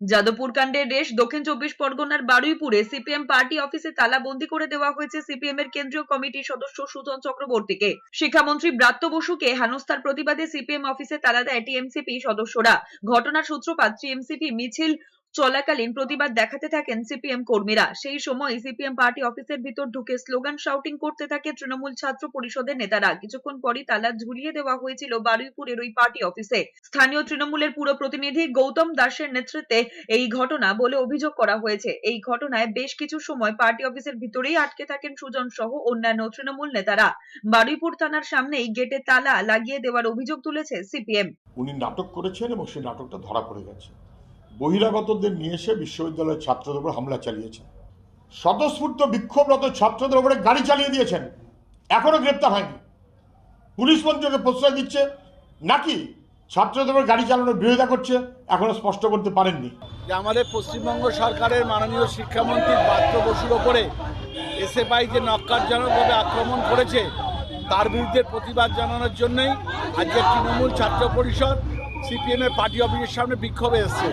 যাদবপুর কাণ্ডের রেশ দক্ষিণ চব্বিশ পরগনার বারুইপুরে সিপিএম পার্টি অফিসে তালাবন্দি করে দেওয়া হয়েছে সিপিএম এর কেন্দ্রীয় কমিটির সদস্য সুজন চক্রবর্তীকে। শিক্ষামন্ত্রী ব্রাত্য বসুকে হেনস্থার প্রতিবাদে সিপিএম অফিসে তালা দেয় টিএমসিপি সদস্যরা। ঘটনার সূত্রপাত টিএমসিপি মিছিল চলাকালীন প্রতিবাদ দেখাতে থাকেন সিপিএম কর্মীরা। সেই সময় সিপিএম পার্টি অফিসের ভিতর ঢুকে স্লোগান শাউটিং করতে থাকে তৃণমূল ছাত্র পরিষদের নেতারা। কিছুক্ষণ পরই তালা ঝুলিয়ে দেওয়া হয়েছিল বারুইপুরের ওই পার্টি অফিসে। স্থানীয় তৃণমূলের পুরো প্রতিনিধি গৌতম দাসের নেতৃত্বে এই ঘটনা বলে অভিযোগ করা হয়েছে। এই ঘটনায় বেশ কিছু সময় পার্টি অফিসের ভিতরেই আটকে থাকেন সুজন সহ অন্যান্য তৃণমূল নেতারা। বারুইপুর থানার সামনেই গেটে তালা লাগিয়ে দেওয়ার অভিযোগ তুলেছে সিপিএম। উনি নাটক করেছেন এবং সেই নাটকটা ধরা পড়ে গেছে। বহিরাগতদের নিয়ে এসে বিশ্ববিদ্যালয়ের ছাত্রদের উপর হামলা চালিয়েছেন স্বতঃস্ফূর্ত বিক্ষোভরত ছাত্রদের উপরে গাড়ি চালিয়ে দিয়েছেন। এখনও গ্রেপ্তার হয়নি। পুলিশ মন্ত্রীকে প্রশ্রয় দিচ্ছে, নাকি ছাত্রদের উপর গাড়ি চালানোর বিরোধিতা করছে, এখনও স্পষ্ট করতে পারেননি। যে আমাদের পশ্চিমবঙ্গ সরকারের মাননীয় শিক্ষামন্ত্রী পাত্র বসুর ওপরে এসএফআই যে নক্কারজনকভাবে আক্রমণ করেছে, তার বিরুদ্ধে প্রতিবাদ জানানোর জন্যই আজকে তৃণমূল ছাত্র পরিষদ, সিপিএমের পার্টি অফিসের সামনে বিক্ষোভে এসছে।